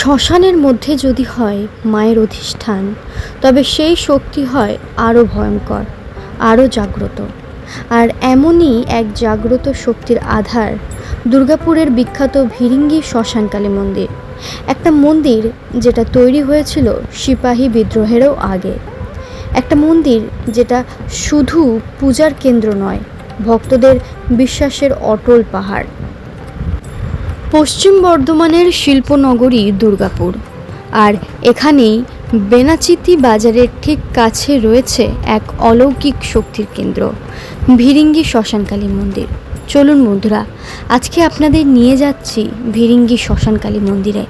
শ্মশানের মধ্যে যদি হয় মায়ের অধিষ্ঠান, তবে সেই শক্তি হয় আরও ভয়ঙ্কর, আরও জাগ্রত। আর এমনই এক জাগ্রত শক্তির আধার দুর্গাপুরের বিখ্যাত ভিরিঙ্গি শ্মশানকালী মন্দির। একটা মন্দির যেটা তৈরি হয়েছিল সিপাহী বিদ্রোহেরও আগে। একটা মন্দির যেটা শুধু পূজার কেন্দ্র নয়, ভক্তদের বিশ্বাসের অটল পাহাড়। পশ্চিম বর্ধমানের শিল্পনগরী, দুর্গাপুর। আর এখানেই বেনাচিতি বাজারের ঠিক কাছে রয়েছে এক অলৌকিক শক্তির কেন্দ্র, ভিরিঙ্গি শ্মশানকালী মন্দির। চলুন বন্ধুরা, আজকে আপনাদের নিয়ে যাচ্ছি ভিরিঙ্গি শ্মশানকালী মন্দিরে।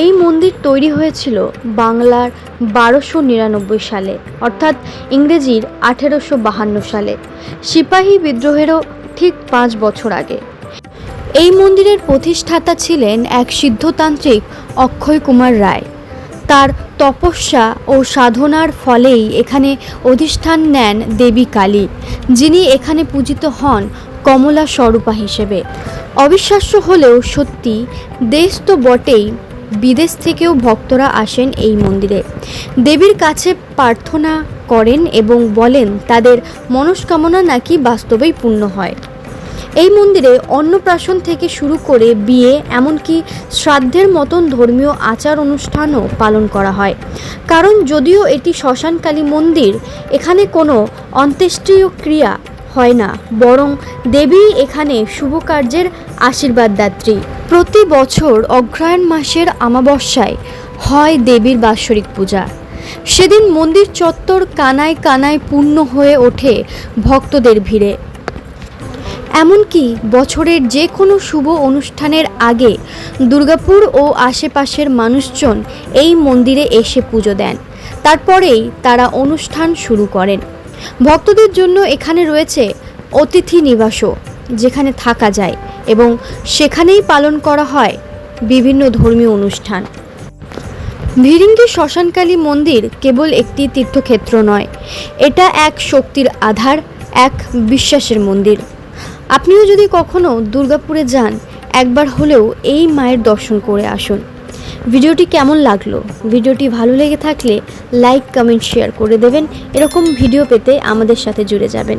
এই মন্দির তৈরি হয়েছিল বাংলার বারোশো নিরানব্বই সালে, অর্থাৎ ইংরেজির আঠেরোশো বাহান্ন সালে। সিপাহী বিদ্রোহেরও ঠিক পাঁচ বছর আগে। এই মন্দিরের প্রতিষ্ঠাতা ছিলেন এক সিদ্ধতান্ত্রিক অক্ষয় কুমার রায়। তার তপস্যা ও সাধনার ফলেই এখানে অধিষ্ঠান নেন দেবী কালী, যিনি এখানে পূজিত হন কমলা স্বরূপা হিসেবে। অবিশ্বাস্য হলেও সত্যি, দেশ তো বটেই, বিদেশ থেকেও ভক্তরা আসেন এই মন্দিরে। দেবীর কাছে প্রার্থনা করেন এবং বলেন, তাদের মনস্কামনা নাকি বাস্তবেই পূর্ণ হয়। এই মন্দিরে অন্নপ্রাশন থেকে শুরু করে বিয়ে, এমনকি শ্রাদ্ধের মতন ধর্মীয় আচার অনুষ্ঠানও পালন করা হয়। কারণ যদিও এটি শ্মশানকালী মন্দির, এখানে কোনো অন্ত্যেষ্ট্রীয় ক্রিয়া হয় না, বরং দেবী এখানে শুভ কার্যের আশীর্বাদ দাত্রী। প্রতি বছর অগ্রহায়ণ মাসের আমাবস্যায় হয় দেবীর বাৎসরিক পূজা। সেদিন মন্দির চত্বর কানায় কানায় পূর্ণ হয়ে ওঠে ভক্তদের ভিড়ে। এমনকি বছরের যে কোনো শুভ অনুষ্ঠানের আগে দুর্গাপুর ও আশেপাশের মানুষজন এই মন্দিরে এসে পুজো দেন। তারপরেই তারা অনুষ্ঠান শুরু করেন। ভক্তদের জন্য এখানে রয়েছে অতিথি নিবাসও, যেখানে থাকা যায় এবং সেখানেই পালন করা হয় বিভিন্ন ধর্মীয় অনুষ্ঠান। ভিরিঙ্গি শ্মশানকালী মন্দির কেবল একটি তীর্থক্ষেত্র নয়, এটা এক শক্তির আধার, এক বিশ্বাসের মন্দির। আপনিও যদি কখনও দুর্গাপুরে যান, একবার হলেও এই মায়ের দর্শন করে আসুন। ভিডিওটি কেমন লাগল? ভিডিওটি ভালো লেগে থাকলে লাইক, কমেন্ট, শেয়ার করে দেবেন। এরকম ভিডিও পেতে আমাদের সাথে জুড়ে যাবেন।